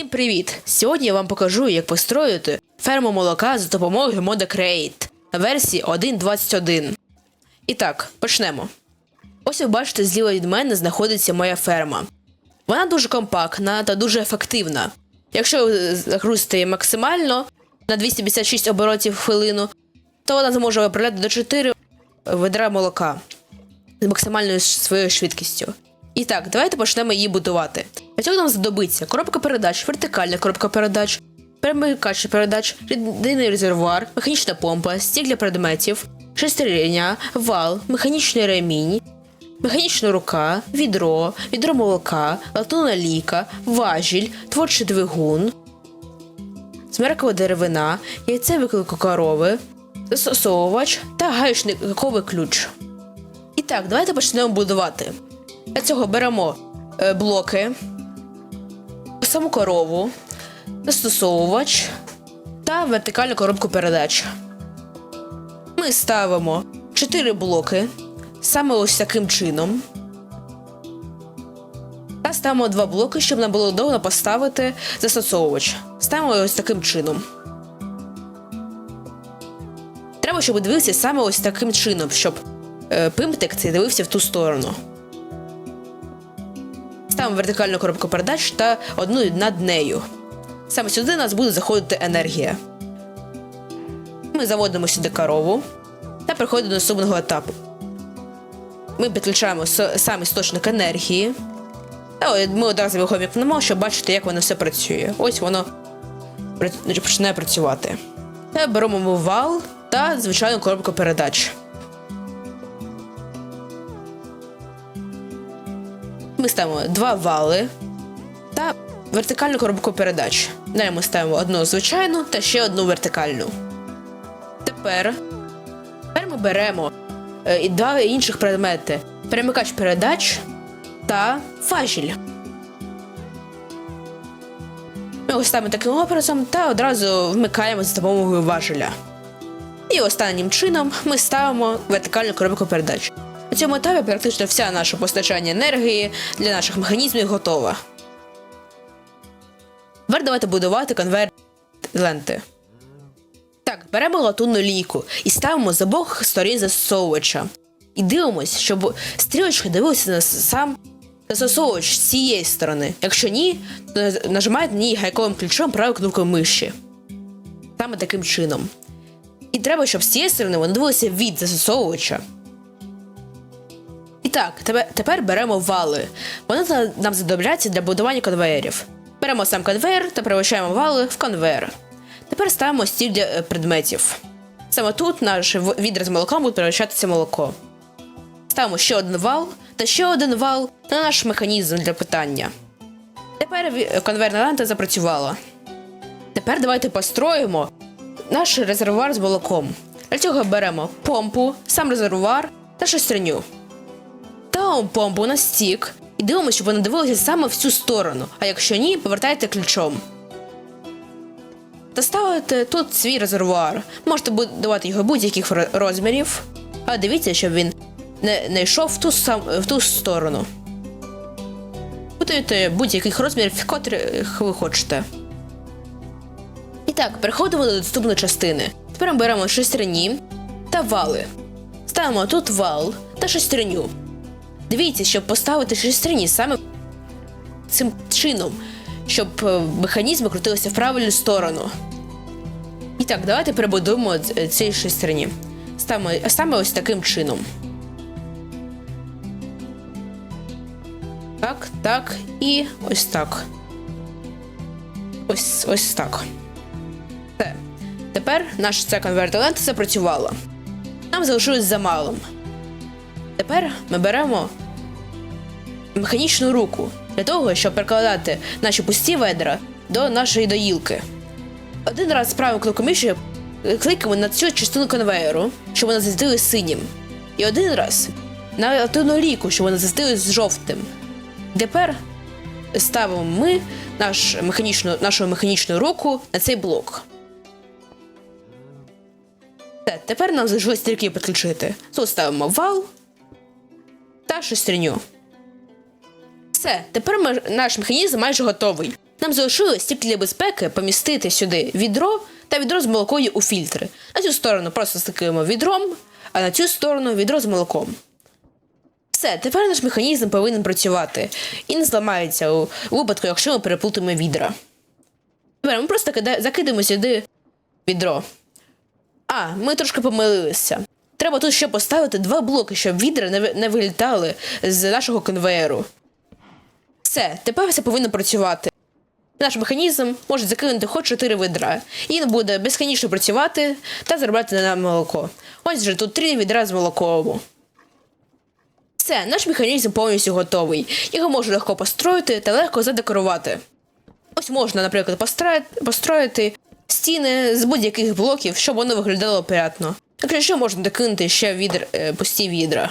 Всім привіт! Сьогодні я вам покажу, як построїти ферму молока за допомогою мода Create версії 1.21. І так, почнемо. Ось ви бачите, зліва від мене знаходиться моя ферма. Вона дуже компактна та дуже ефективна. Якщо ви загрузите її максимально на 256 оборотів в хвилину, то вона зможе виправляти до 4 ведра молока з максимальною своєю швидкістю. І так, давайте почнемо її будувати. Для цього нам знадобиться коробка передач, вертикальна коробка передач, перемикач передач, рідний резервуар, механічна помпа, стік для предметів, шестерня, вал, механічний ремінь, механічна рука, відро, відро молока, латунна ліка, важіль, творчий двигун, смеркова деревина, яйце виклику корови, застосовувач та гаючниковий ключ. І так, давайте почнемо будувати. Для цього беремо е, блоки, саму корову, застосовувач та вертикальну коробку передач. Ми ставимо 4 блоки саме ось таким чином. Та ставимо 2 блоки, щоб нам було довго поставити застосовувач. Ставимо ось таким чином. Треба, щоб дивився саме ось таким чином, щоб е, пимптик цей дивився в ту сторону. Ставимо вертикальну коробку передач та одну над нею. Саме сюди нас буде заходити енергія. Ми заводимо сюди корову та переходимо до наступного етапу. Ми підключаємо сам істочник енергії. Та ми одразу його вмікнемо, щоб бачити, як воно все працює. Ось воно починає працювати. Та беремо вал та звичайну коробку передач. Ми ставимо два вали та вертикальну коробку передач. Далі ми ставимо одну звичайну та ще одну вертикальну. Тепер, тепер ми беремо е, і два інших предмети: перемикач передач та важіль. Ми ось ставимо таким образом та одразу вмикаємо за допомогою важеля. І останнім чином ми ставимо вертикальну коробку передач. На цьому етапі практично вся наше постачання енергії для наших механізмів готова. Тепер давайте будувати конвейер ленти. Так, беремо латунну лійку і ставимо з обох сторін застосовувача. І дивимось, щоб стрілочка дивилася на сам застосовувач з цієї сторони. Якщо ні, то нажимаєте на ній гайковим ключом правою кнопкою миші. Саме таким чином. І треба, щоб з цієї сторони воно дивилося від застосовувача. Так, тепер, беремо вали. Вони нам знадобляться для будування конвеєрів. Беремо сам конвейер та перевищаємо вали в конвейер. Тепер ставимо стіль для е, предметів. Саме тут наш в- відер з молоком буде перевищатися молоко. Ставимо ще один вал та ще один вал на наш механізм для питання. Тепер конвейерна лента запрацювала. Тепер давайте построїмо наш резервуар з молоком. Для цього беремо помпу, сам резервуар та шестерню. Ставимо помпу на стік і дивимося, щоб вона дивилася саме в цю сторону. А якщо ні, повертайте ключом. Та ставите тут свій резервуар. Можете будувати його будь-яких розмірів, але дивіться, щоб він не, не йшов в ту, сам, в ту сторону. Будуйте будь-яких розмірів, котрих ви хочете. І так, переходимо до наступної частини. Тепер беремо шестерні та вали. Ставимо тут вал та шестерню. Дивіться, щоб поставити шестерні саме цим чином, щоб е, механізми крутилися в правильну сторону. І так, давайте перебудуємо ц- ці шестерні. Ставимо саме ось таким чином. Так, так і ось так. Ось ось так. Все. Тепер наша ця конвертна запрацювала. Нам залишилось замалом. Тепер ми беремо механічну руку для того, щоб перекладати наші пусті ведра до нашої доїлки. Один раз правим кнопкою миші кликаємо на цю частину конвейеру, щоб вона засвітилась синім. І один раз на латунну ліку, щоб вона засвітилась жовтим. Тепер ставимо ми наш механічну, нашу механічну руку на цей блок. Все, тепер нам залишилось тільки підключити. Тут ставимо вал та шестерню. Все, тепер наш механізм майже готовий. Нам залишилось тільки для безпеки помістити сюди відро та відро з молокою у фільтри. На цю сторону просто стикуємо відром, а на цю сторону відро з молоком. Все, тепер наш механізм повинен працювати і не зламається у випадку, якщо ми переплутаємо відра. Тепер ми просто закидаємо сюди відро. А, ми трошки помилилися. Треба тут ще поставити два блоки, щоб відра не вилітали з нашого конвеєру. Все, тепер все повинно працювати. Наш механізм може закинути хоч 4 відра, і він буде безконечно працювати та заробляти на молоко. Ось же тут три відра з молоком. Все, наш механізм повністю готовий. Його можна легко построїти та легко задекорувати. Ось можна, наприклад, построїти, стіни з будь-яких блоків, щоб воно виглядало опрятно. Якщо що, можна докинути ще відр, е, пусті відра.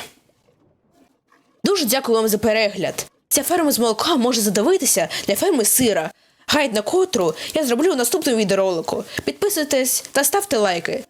Дуже дякую вам за перегляд. Ця ферма з молока може задавитися для ферми сира, гайд на котру я зроблю у наступному відеоролику. Підписуйтесь та ставте лайки.